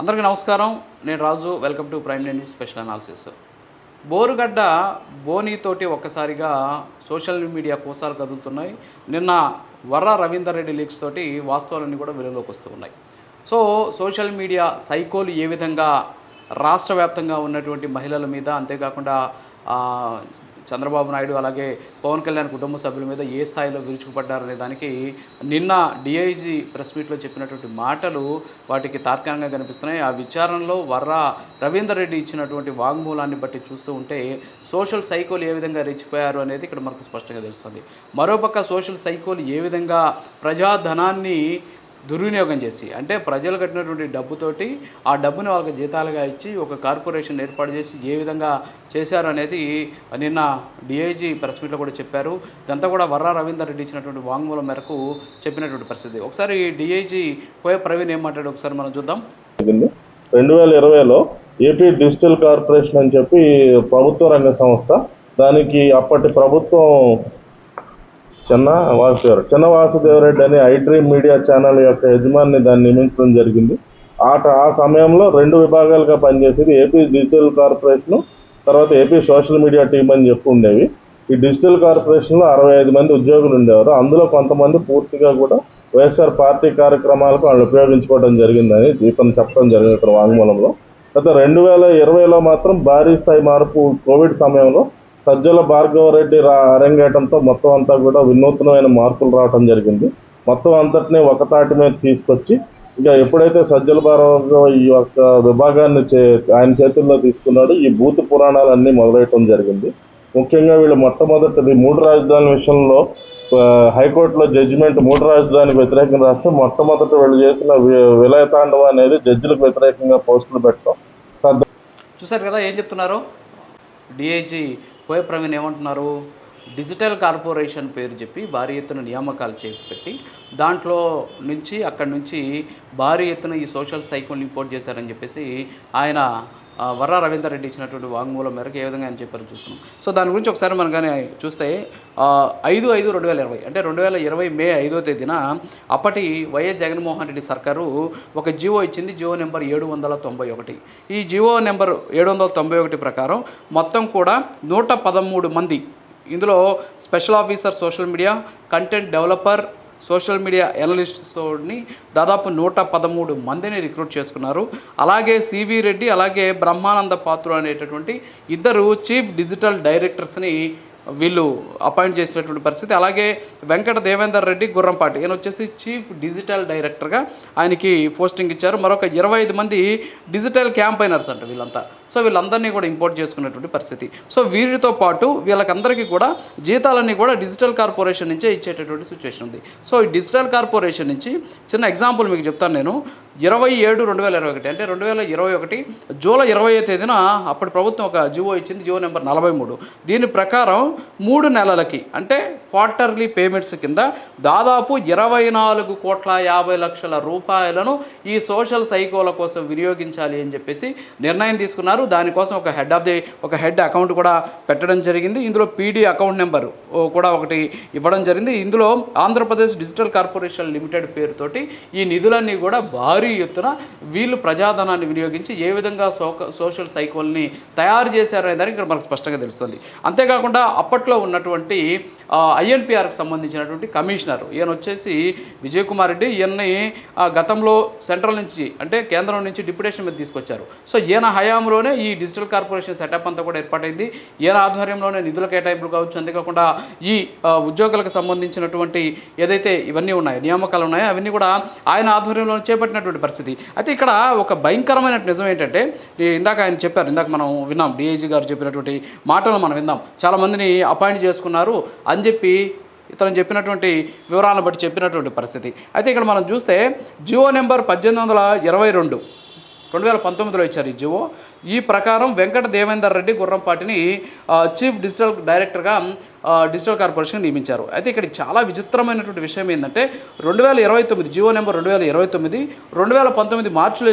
అందరికీ నమస్కారం. నేను Raju. Welcome to prime news special analysis. Borugadda బోనీతోటి ఒక్కసారిగా సోషల్ మీడియా కోసాలు కదులుతున్నాయి. నిన్న వర్ర రవీందర్ రెడ్డి లీక్స్ తోటి వాస్తవాలన్నీ కూడా వెలుగులోకి వస్తూ ఉన్నాయి సో సోషల్ మీడియా సైకోలు ఏ విధంగా రాష్ట్ర వ్యాప్తంగా ఉన్నటువంటి మహిళల మీద అంతేకాకుండా చంద్రబాబు నాయుడు అలాగే పవన్ కళ్యాణ్ కుటుంబ సభ్యుల మీద ఏ స్థాయిలో విరుచుకుపడ్డారనే దానికి నిన్న డిఐజీ ప్రెస్ మీట్లో చెప్పినటువంటి మాటలు వాటికి తార్కాణంగా కనిపిస్తున్నాయి. ఆ విచారణలో వర్రా రవీందర్ రెడ్డి ఇచ్చినటువంటి వాంగ్మూలాన్ని బట్టి చూస్తూ ఉంటే సోషల్ సైకోలు ఏ విధంగా రెచ్చిపోయారు అనేది ఇక్కడ మనకు స్పష్టంగా తెలుస్తుంది. మరోపక్క సోషల్ సైకోలు ఏ విధంగా ప్రజాధనాన్ని దుర్వినియోగం చేసి అంటే ప్రజలు కట్టినటువంటి డబ్బుతోటి ఆ డబ్బుని వాళ్ళకి జీతాలుగా ఇచ్చి ఒక కార్పొరేషన్ ఏర్పాటు చేసి ఏ విధంగా చేశారు అనేది నిన్న డిఐజీ ప్రెస్ మీట్లో కూడా చెప్పారు. ఇదంతా కూడా వర్రా రవీందర్ రెడ్డి ఇచ్చినటువంటి వాంగ్మూలం మేరకు చెప్పినటువంటి పరిస్థితి. ఒకసారి డిఐజీ కోయ ప్రవీణ్ ఏం మాట్లాడు ఒకసారి మనం చూద్దాం. రెండు వేల ఇరవైలో ఏపీ డిజిటల్ కార్పొరేషన్ అని చెప్పి ప్రభుత్వ రంగ సంస్థ దానికి అప్పటి ప్రభుత్వం చిన్న వాసుదేవరెడ్డి చిన్న వాసుదేవరెడ్డి అనే ఐడ్రీమ్ మీడియా ఛానల్ యొక్క యజమాని దాన్ని నియమించడం జరిగింది. ఆట ఆ సమయంలో రెండు విభాగాలుగా పనిచేసేది ఏపీ డిజిటల్ కార్పొరేషన్ తర్వాత ఏపీ సోషల్ మీడియా టీం అని చెప్పి ఉండేవి. ఈ డిజిటల్ కార్పొరేషన్లో అరవై ఐదు మంది ఉద్యోగులు ఉండేవారు. అందులో కొంతమంది పూర్తిగా కూడా వైఎస్ఆర్ పార్టీ కార్యక్రమాలకు వాళ్ళు ఉపయోగించుకోవడం జరిగిందని దీపం చెప్పడం జరిగింది ఇక్కడ వాంగ్మూలంలో. గత రెండు వేల ఇరవైలో మాత్రం భారీ స్థాయి మార్పు కోవిడ్ సమయంలో సజ్జల భార్గవరెడ్డి రా అరంగేయటంతో మొత్తం అంతా కూడా వినూత్నమైన మార్పులు రావడం జరిగింది. మొత్తం అంతటినీ ఒకతాటి మీద తీసుకొచ్చి ఇక ఎప్పుడైతే సజ్జల భార్గవ ఈ యొక్క విభాగాన్ని చే ఆయన చేతుల్లో తీసుకున్నాడు ఈ భూత పురాణాలు అన్నీ జరిగింది. ముఖ్యంగా వీళ్ళు మొట్టమొదటిది మూడు రాజధాని విషయంలో హైకోర్టులో జడ్జిమెంట్ మూడు రాజధానికి వ్యతిరేకంగా రాస్తే మొట్టమొదట వీళ్ళు చేసిన విలయతాండవం అనేది జడ్జిలకు వ్యతిరేకంగా పోస్టులు పెట్టడం చూసారు కదా ఏం చెప్తున్నారు? డిఐజీ కోయ ప్రవీణ్ ఏమంటున్నారు? డిజిటల్ కార్పొరేషన్ పేరు చెప్పి భారీ ఎత్తున నియామకాలు చేపట్టి దాంట్లో నుంచి అక్కడి నుంచి భారీ ఎత్తున ఈ సోషల్ సైకిల్ని ఇంపోర్ట్ చేశారని చెప్పేసి ఆయన వర్రా రవీందర్ రెడ్డి ఇచ్చినటువంటి వాంగ్మూలం మేరకు ఏ విధంగా ఆయన చెప్పారు చూస్తున్నాం సో దాని గురించి ఒకసారి మనం కానీ చూస్తే ఐదు ఐదు రెండు వేల ఇరవై అంటే రెండు వేల ఇరవై మే ఐదో తేదీన అప్పటి వైఎస్ జగన్మోహన్ రెడ్డి సర్కారు ఒక జియో ఇచ్చింది జియో నెంబర్ ఏడు వందల తొంభై ఒకటి. ఈ జియో నెంబర్ ఏడు వందల తొంభై ఒకటి ప్రకారం మొత్తం కూడా నూట పదమూడు మంది ఇందులో special officer social media content developer social media ఎనలిస్ట్స్తోని దాదాపు నూట పదమూడు మందిని రిక్రూట్ చేసుకున్నారు. అలాగే సివి రెడ్డి అలాగే బ్రహ్మానంద పాత్ర అనేటటువంటి ఇద్దరు చీఫ్ డిజిటల్ డైరెక్టర్స్ని వీళ్ళు అపాయింట్ చేసినటువంటి పరిస్థితి. అలాగే వెంకట దేవేందర్ రెడ్డి గుర్రంపాటి. ఈయన వచ్చేసి చీఫ్ డిజిటల్ డైరెక్టర్గా ఆయనకి పోస్టింగ్ ఇచ్చారు. మరొక ఇరవై ఐదు మంది డిజిటల్ క్యాంపైనర్స్ అంట వీళ్ళంతా. సో వీళ్ళందరినీ కూడా ఇంపోర్ట్ చేసుకునేటువంటి పరిస్థితి. సో వీరితో పాటు వీళ్ళకందరికీ కూడా జీతాలన్నీ కూడా డిజిటల్ కార్పొరేషన్ నుంచే ఇచ్చేటటువంటి సిచ్యువేషన్ ఉంది. సో ఈ డిజిటల్ కార్పొరేషన్ నుంచి చిన్న ఎగ్జాంపుల్ మీకు చెప్తాను నేను. ఇరవై ఏడు రెండు వేల ఇరవై ఒకటి. అంటే రెండు వేల ఇరవై ఒకటి జూలై ఇరవై తేదీన అప్పటి ప్రభుత్వం ఒక జివో ఇచ్చింది జివో నెంబర్ నలభై మూడు. దీని ప్రకారం మూడు నెలలకి అంటే క్వార్టర్లీ పేమెంట్స్ కింద దాదాపు ఇరవై నాలుగు కోట్ల యాభై లక్షల రూపాయలను ఈ సోషల్ సైకోల కోసం వినియోగించాలి అని చెప్పేసి నిర్ణయం తీసుకున్నారు. దానికోసం ఒక హెడ్ ఆఫ్ ది ఒక హెడ్ అకౌంట్ కూడా పెట్టడం జరిగింది. ఇందులో పీడీ అకౌంట్ నెంబర్ కూడా ఒకటి ఇవ్వడం జరిగింది. ఇందులో ఆంధ్రప్రదేశ్ డిజిటల్ కార్పొరేషన్ లిమిటెడ్ పేరుతోటి ఈ నిధులన్నీ కూడా భారీ ఎత్తున వీళ్ళు ప్రజాధనాన్ని వినియోగించి ఏ విధంగా సోషల్ సైకోల్ని తయారు చేశారనే దానికి ఇక్కడ మనకు స్పష్టంగా తెలుస్తుంది. అంతేకాకుండా అప్పట్లో ఉన్నటువంటి ఐఎన్పిఆర్కి సంబంధించినటువంటి కమిషనర్. ఈయన వచ్చేసి విజయ్ కుమార్ రెడ్డి. ఈయన్ని గతంలో సెంట్రల్ నుంచి అంటే కేంద్రం నుంచి డిప్యుటేషన్ మీద తీసుకొచ్చారు. సో ఈయన హయాంలోనే ఈ డిజిటల్ కార్పొరేషన్ సెటప్ అంతా కూడా ఏర్పాటైంది. ఈయన ఆధ్వర్యంలోనే నిధుల కేటాయింపులు కావచ్చు అంతేకాకుండా ఈ ఉద్యోగులకు సంబంధించినటువంటి ఏదైతే ఇవన్నీ ఉన్నాయో నియామకాలు ఉన్నాయో అవన్నీ కూడా ఆయన ఆధ్వర్యంలో చేపట్టినటువంటి పరిస్థితి. అయితే ఇక్కడ ఒక భయంకరమైన నిజం ఏంటంటే ఇందాక ఆయన చెప్పారు ఇందాక మనం విన్నాం డిఐజీ గారు చెప్పినటువంటి మాటలు మనం విన్నాం. చాలామందిని అపాయింట్ చేసుకున్నారు అని చెప్పి ఇతను చెప్పినటువంటి వివరాలను బట్టి చెప్పినటువంటి పరిస్థితి. అయితే ఇక్కడ మనం చూస్తే జియో నెంబర్ పద్దెనిమిది వందల ఇరవై రెండు రెండు వేల పంతొమ్మిదిలో ఇచ్చారు ఈ జివో ఈ ప్రకారం వెంకట దేవేందర్ రెడ్డి గుర్రంపాటిని చీఫ్ డిజిటల్ డైరెక్టర్గా డిజిటల్ కార్పొరేషన్ నియమించారు. అయితే ఇక్కడ చాలా విచిత్రమైనటువంటి విషయం ఏంటంటే రెండు వేల ఇరవై తొమ్మిది జియో నెంబర్ రెండు వేల ఇరవై తొమ్మిది రెండు వేల పంతొమ్మిది మార్చిలో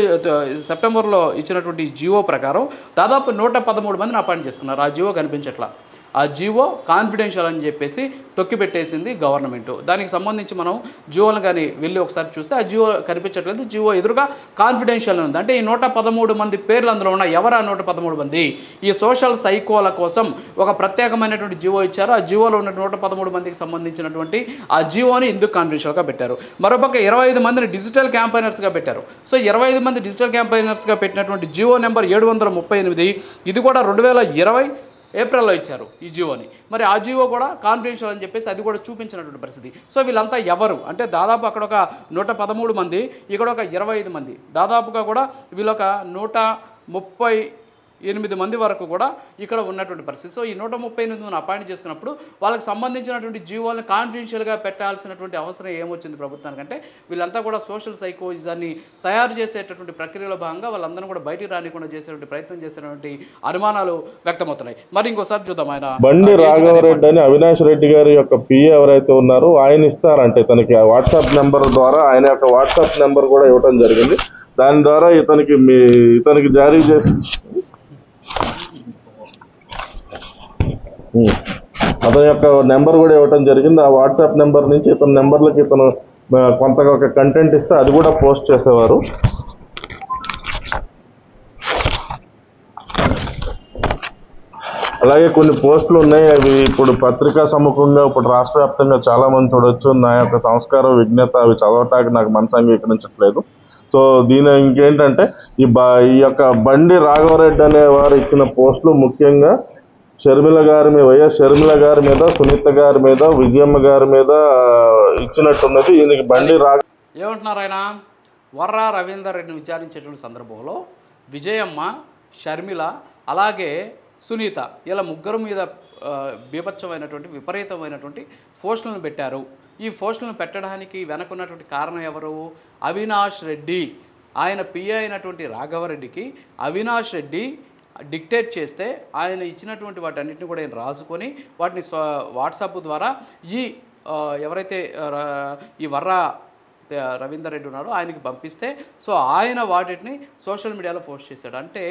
సెప్టెంబర్లో ఇచ్చినటువంటి జియో ప్రకారం దాదాపు నూట పదమూడు మందిని అపాయింట్ చేసుకున్నారు. ఆ జియో కనిపించట్లా. ఆ జియో కాన్ఫిడెన్షియల్ అని చెప్పేసి తొక్కిపెట్టేసింది గవర్నమెంట్ దానికి సంబంధించి మనం జియోలు కానీ వెళ్ళి ఒకసారి చూస్తే ఆ జియో కనిపించట్లేదు. జియో ఎదురుగా కాన్ఫిడెన్షియల్ ఉంది. అంటే ఈ నూట పదమూడు మంది పేర్లు అందులో ఉన్న ఎవరు ఆ నూట పదమూడు మంది? ఈ సోషల్ సైకోల కోసం ఒక ప్రత్యేకమైనటువంటి జియో ఇచ్చారు. ఆ జియోలో ఉన్న నూట పదమూడు మందికి సంబంధించినటువంటి ఆ జియోని ఎందుకు కాన్ఫిడెన్షియల్గా పెట్టారు. మరోపక్క ఇరవై ఐదు మందిని డిజిటల్ క్యాంపైనర్స్గా పెట్టారు. సో ఇరవై ఐదు మంది డిజిటల్ క్యాంపైనర్స్గా పెట్టినటువంటి జియో నెంబర్ ఏడు వందల ముప్పై ఎనిమిది. ఇది కూడా రెండు వేల ఇరవై ఏప్రిల్లో ఇచ్చారు ఈ జియోని మరి ఆ జియో కూడా కాన్ఫిడెన్షియల్ అని చెప్పేసి అది కూడా చూపించినటువంటి పరిస్థితి. సో వీళ్ళంతా ఎవరు? అంటే దాదాపు అక్కడ ఒక నూట పదమూడు మంది ఇక్కడ ఒక ఇరవై ఐదు మంది. దాదాపుగా కూడా వీళ్ళొక నూట ముప్పై ఎనిమిది మంది వరకు కూడా ఇక్కడ ఉన్నటువంటి పరిస్థితి. సో ఈ నూట ముప్పై ఎనిమిది మంది అపాయింట్ చేసుకున్నప్పుడు వాళ్ళకి సంబంధించినటువంటి జీవోలను కాన్ఫిడెన్షియల్గా పెట్టాల్సినటువంటి అవసరం ఏమొచ్చింది ప్రభుత్వానికంటే వీళ్ళంతా కూడా సోషల్ సైకోయిజాన్ని తయారు చేసేటటువంటి ప్రక్రియలో భాగంగా వాళ్ళందరూ కూడా బయటికి రానికుండా చేసేటువంటి ప్రయత్నం చేసేటువంటి అనుమానాలు వ్యక్తమవుతున్నాయి. మరి ఇంకోసారి చూద్దాం ఆయన. బండి రాఘవరెడ్డి అని అవినాష్ రెడ్డి గారి యొక్క పిఏ ఎవరైతే ఉన్నారో ఆయన ఇస్తారంటే ఇతనికి ఆ వాట్సాప్ నెంబర్ ద్వారా ఆయన యొక్క వాట్సాప్ నెంబర్ కూడా ఇవ్వడం జరిగింది. దాని ద్వారా ఇతనికి మీ ఇతనికి జారీ చేసి అతని యొక్క నెంబర్ కూడా ఇవ్వటం జరిగింది. ఆ వాట్సాప్ నెంబర్ నుంచి ఇతని నెంబర్లకి ఇతను కొంత కొంతగా ఒక కంటెంట్ ఇస్తే అది కూడా పోస్ట్ చేసేవారు. అలాగే కొన్ని పోస్టులు ఉన్నాయి. అవి ఇప్పుడు పత్రికా సముఖంగా ఇప్పుడు రాష్ట్ర వ్యాప్తంగా చాలా మంది చూడొచ్చు. నా యొక్క సంస్కారం విజ్ఞత అవి చదవటానికి నాకు మనసు అంగీకరించట్లేదు సో దీని ఇంకేంటంటే ఈ బ ఈ యొక్క బండి రాఘవరెడ్డి అనే వారు ఇచ్చిన పోస్టులు ముఖ్యంగా షర్మిల గారి మీద వైఎస్ షర్మిల గారి మీద సునీత గారి మీద విజయమ్మ గారి మీద ఇచ్చినట్టున్నది ఈయనకి బండి రా ఏమంటున్నారు ఆయన? వర్రా రవీందర్ రెడ్డిని విచారించేటువంటి సందర్భంలో విజయమ్మ షర్మిల అలాగే సునీత ఇలా ముగ్గురు మీద బీభత్సమైనటువంటి విపరీతమైనటువంటి పోస్టులను పెట్టారు. ఈ పోస్టులను పెట్టడానికి వెనకున్నటువంటి కారణం ఎవరు? అవినాష్ రెడ్డి. ఆయన పిఏ అయినటువంటి రాఘవరెడ్డికి అవినాష్ రెడ్డి డిక్టేట్ చేస్తే ఆయన ఇచ్చినటువంటి వాటన్నిటిని కూడా ఆయన రాసుకొని వాటిని వాట్సాప్ ద్వారా ఈ ఎవరైతే ఈ వర్ర రవీందర్ రెడ్డి ఉన్నాడో ఆయనకి పంపిస్తే సో ఆయన వాటిని సోషల్ మీడియాలో పోస్ట్ చేశాడు. అంటే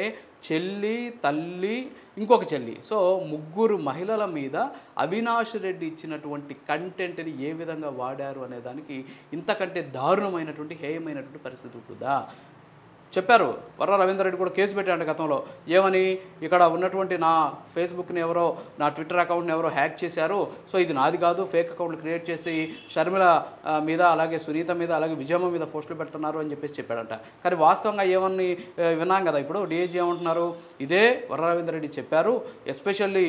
చెల్లి తల్లి ఇంకొక చెల్లి. సో ముగ్గురు మహిళల మీద అవినాష్ రెడ్డి ఇచ్చినటువంటి కంటెంట్ని ఏ విధంగా వాడారు అనే దానికి ఇంతకంటే దారుణమైనటువంటి హేయమైనటువంటి పరిస్థితి ఉంటుందా? చెప్పారు. వర్ర రవీందర్ రెడ్డి కూడా కేసు పెట్టాడు గతంలో. ఏమని? ఇక్కడ ఉన్నటువంటి నా ఫేస్బుక్ని ఎవరో నా ట్విట్టర్ అకౌంట్ని ఎవరో హ్యాక్ చేశారు. సో ఇది నాది కాదు ఫేక్ అకౌంట్లు క్రియేట్ చేసి షర్మిల మీద అలాగే సునీత మీద అలాగే విజయమ్మ మీద పోస్టులు పెడుతున్నారు అని చెప్పేసి చెప్పాడంట. కానీ వాస్తవంగా ఏమని విన్నాం కదా ఇప్పుడు? డిఏజీ ఏమంటున్నారు? ఇదే వర్ర రవీందర్ రెడ్డి చెప్పారు. ఎస్పెషల్లీ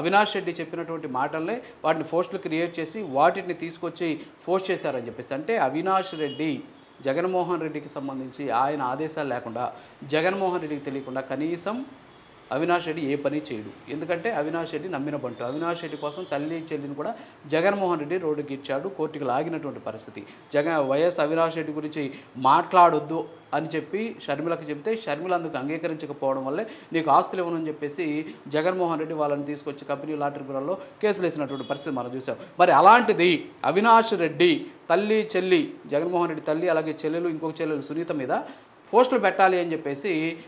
అవినాష్ రెడ్డి చెప్పినటువంటి మాటల్ని వాటిని పోస్టులు క్రియేట్ చేసి వాటిని తీసుకొచ్చి పోస్ట్ చేశారని చెప్పేసి. అంటే అవినాష్ రెడ్డి జగన్మోహన్ రెడ్డికి సంబంధించి ఆయన ఆదేశాలు లేకుండా జగన్మోహన్ రెడ్డికి తెలియకుండా కనీసం అవినాష్ రెడ్డి ఏ పని చేయడు. ఎందుకంటే అవినాష్ రెడ్డి నమ్మిన బంటు. అవినాష్ రెడ్డి కోసం తల్లి చెల్లిని కూడా జగన్మోహన్ రెడ్డి రోడ్డుకి ఇచ్చాడు. కోర్టుకి లాగినటువంటి పరిస్థితి. జగన్ వైఎస్ అవినాష్ రెడ్డి గురించి మాట్లాడొద్దు అని చెప్పి షర్మిలకు చెప్తే షర్మిల అందుకు అంగీకరించకపోవడం వల్లే నీకు ఆస్తులు ఇవ్వనని చెప్పేసి జగన్మోహన్ రెడ్డి వాళ్ళని తీసుకొచ్చి కంపెనీ లా ట్రిబ్యునల్లో కేసులు వేసినటువంటి పరిస్థితి మనం చూసాం. మరి అలాంటిది అవినాష్ రెడ్డి తల్లి చెల్లి జగన్మోహన్ రెడ్డి తల్లి అలాగే చెల్లెలు ఇంకొక చెల్లెలు సునీత మీద పోస్టులు పెట్టాలి అని చెప్పేసి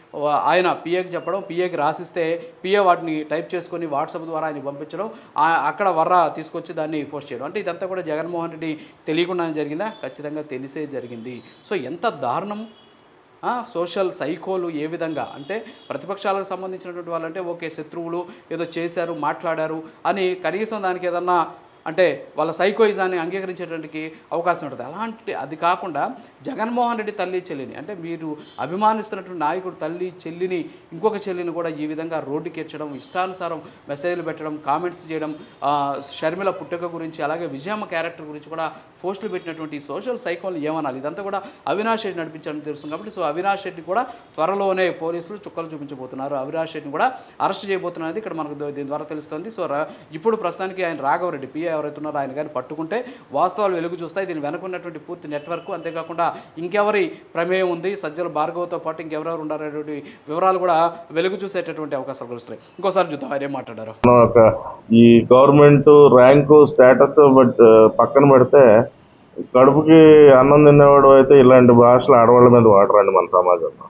ఆయన పిఏకి చెప్పడం పిఏకి రాసిస్తే పిఏ వాటిని టైప్ చేసుకొని వాట్సాప్ ద్వారా ఆయన పంపించడం ఆ- అక్కడ వర్ర తీసుకొచ్చి దాన్ని పోస్ట్ చేయడం. అంటే ఇదంతా కూడా జగన్మోహన్ రెడ్డి తెలియకుండానే జరిగిందా? ఖచ్చితంగా తెలిసే జరిగింది. సో ఎంత దారుణం? సోషల్ సైకోలు ఏ విధంగా? అంటే ప్రతిపక్షాలకు సంబంధించినటువంటి వాళ్ళంటే ఓకే శత్రువులు ఏదో చేశారు మాట్లాడారు అని కనీసం దానికి ఏదన్నా అంటే వాళ్ళ సైకోయిజాన్ని అంగీకరించేటానికి అవకాశం ఉంటుంది. అలాంటి అది కాకుండా జగన్మోహన్ రెడ్డి తల్లి చెల్లిని అంటే మీరు అభిమానిస్తున్నటువంటి నాయకుడు తల్లి చెల్లిని ఇంకొక చెల్లిని కూడా ఈ విధంగా రోడ్డుకి ఎచ్చడం ఇష్టానుసారం మెసేజ్లు పెట్టడం కామెంట్స్ చేయడం షర్మిల పుట్టుక గురించి అలాగే విజయమ్మ క్యారెక్టర్ గురించి కూడా పోస్టులు పెట్టినటువంటి సోషల్ సైకోల్ని ఏమనాలి? ఇదంతా కూడా అవినాష్ రెడ్డి నడిపించాలని తెలుస్తుంది కాబట్టి సో అవినాష్ రెడ్డి కూడా త్వరలోనే పోలీసులు చుక్కలు చూపించబోతున్నారు. అవినాష్ రెడ్డిని కూడా అరెస్ట్ చేయబోతున్నది ఇక్కడ మనకు దీని ద్వారా తెలుస్తుంది. సో ఇప్పుడు ప్రస్తుతానికి ఆయన రాఘవరెడ్డి పిఏ ఎవరైతున్నారో ఆయన కానీ పట్టుకుంటే వాస్తవాలు వెలుగు చూస్తాయి. దీని వెనుకున్నటువంటి పూర్తి నెట్వర్క్ అంతేకాకుండా ఇంకెవరి ప్రమేయం ఉంది? సజ్జల భార్గవతో పాటు ఇంకెవరెవరు ఉన్నారనేటువంటి వివరాలు కూడా వెలుగు చూసేటటువంటి అవకాశాలు కలుస్తున్నాయి ఇంకోసారి చూద్దాం ఆయన ఏం మాట్లాడారు ఒక ఈ గవర్నమెంట్ ర్యాంకు స్టేటస్ పక్కన పెడితే కడుపుకి అన్నం తినేవాడు అయితే ఇలాంటి భాషలు ఆడవాళ్ళ మీద వాడరండి మన సమాజంలో.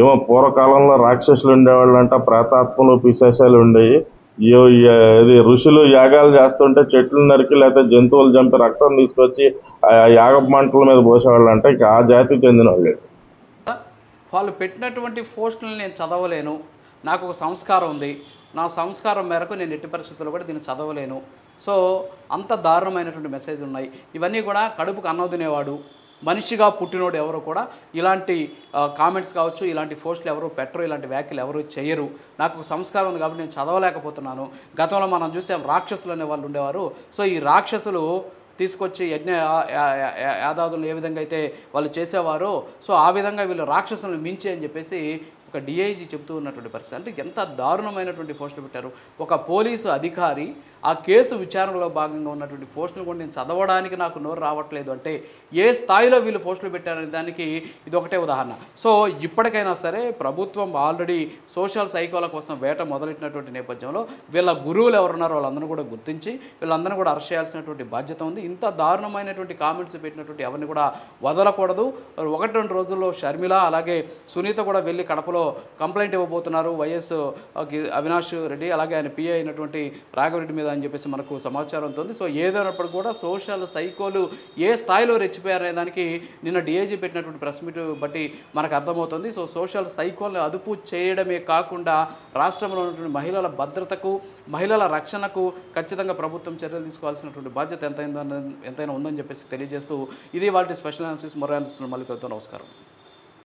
ఏమో పూర్వకాలంలో రాక్షసులు ఉండేవాళ్ళు అంట ప్రేతాత్మలు పిశేషాలు ఉండేవి. ఇది ఋషులు యాగాలు చేస్తుంటే చెట్లు నరికి లేకపోతే జంతువులు చంపి రక్తం తీసుకొచ్చి ఆ యాగ మంటల మీద పోసేవాళ్ళు అంటే ఆ జాతికి చెందిన వాళ్ళు వాళ్ళు పెట్టినటువంటి పోస్టులను నేను చదవలేను. నాకు ఒక సంస్కారం ఉంది. నా సంస్కారం మేరకు నేను ఎట్టి పరిస్థితుల్లో కూడా దీన్ని చదవలేను. సో అంత దారుణమైనటువంటి మెసేజ్ ఉన్నాయి. ఇవన్నీ కూడా కడుపుకు అన్నం తినేవాడు. మనిషిగా పుట్టినోడు ఎవరు కూడా ఇలాంటి కామెంట్స్ కావచ్చు ఇలాంటి పోస్టులు ఎవరు పెట్టరు ఇలాంటి వ్యాఖ్యలు ఎవరు చేయరు. నాకు సంస్కారం ఉంది కాబట్టి నేను చదవలేకపోతున్నాను. గతంలో మనం చూసాం రాక్షసులు అనే వాళ్ళు ఉండేవారు. సో ఈ రాక్షసులు తీసుకొచ్చి యజ్ఞ యాదాదులు ఏ విధంగా అయితే వాళ్ళు చేసేవారో సో ఆ విధంగా వీళ్ళు రాక్షసులను మించి అని చెప్పేసి ఒక డిఐజీ చెప్తూ ఉన్నటువంటి పరిస్థితి. అంటే ఎంత దారుణమైనటువంటి పోస్టులు పెట్టారు. ఒక పోలీసు అధికారి ఆ కేసు విచారణలో భాగంగా ఉన్నటువంటి పోస్టులు కూడా నేను చదవడానికి నాకు నోరు రావట్లేదు అంటే ఏ స్థాయిలో వీళ్ళు పోస్టులు పెట్టారనే దానికి ఇది ఒకటే ఉదాహరణ. సో ఇప్పటికైనా సరే ప్రభుత్వం ఆల్రెడీ సోషల్ సైకోల కోసం వేట మొదలెట్టినటువంటి నేపథ్యంలో వీళ్ళ గురువులు ఎవరున్నారో వాళ్ళందరూ కూడా గుర్తించి వీళ్ళందరూ కూడా అరెస్ట్ చేయాల్సినటువంటి బాధ్యత ఉంది. ఇంత దారుణమైనటువంటి కామెంట్స్ పెట్టినటువంటి ఎవరిని కూడా వదలకూడదు. ఒకటి రెండు రోజుల్లో షర్మిల అలాగే సునీత కూడా వెళ్ళి కడపలో కంప్లైంట్ ఇవ్వబోతున్నారు. వైఎస్ అవినాష్ రెడ్డి అలాగే ఆయన పిఏ అయినటువంటి రాఘవరెడ్డి మీద అని చెప్పేసి మనకు సమాచారం ఉంది సో ఏదైనప్పుడు కూడా సోషల్ సైకోలు ఏ స్థాయిలో రెచ్చిపోయారనే దానికి నిన్న డిఐజీ పెట్టినటువంటి ప్రెస్ మీట్ బట్టి మనకు అర్థమవుతుంది. సో సోషల్ సైకోల్ని అదుపు చేయడమే కాకుండా రాష్ట్రంలో ఉన్నటువంటి మహిళల భద్రతకు మహిళల రక్షణకు ఖచ్చితంగా ప్రభుత్వం చర్యలు తీసుకోవాల్సినటువంటి బాధ్యత ఎంతైందో ఎంతైనా ఉందని చెప్పేసి తెలియజేస్తూ ఇది వాళ్ళ స్పెషల్ అనాలిసిస్ మొరాలిసిస్ మళ్ళీ కలుగుతాం నమస్కారం.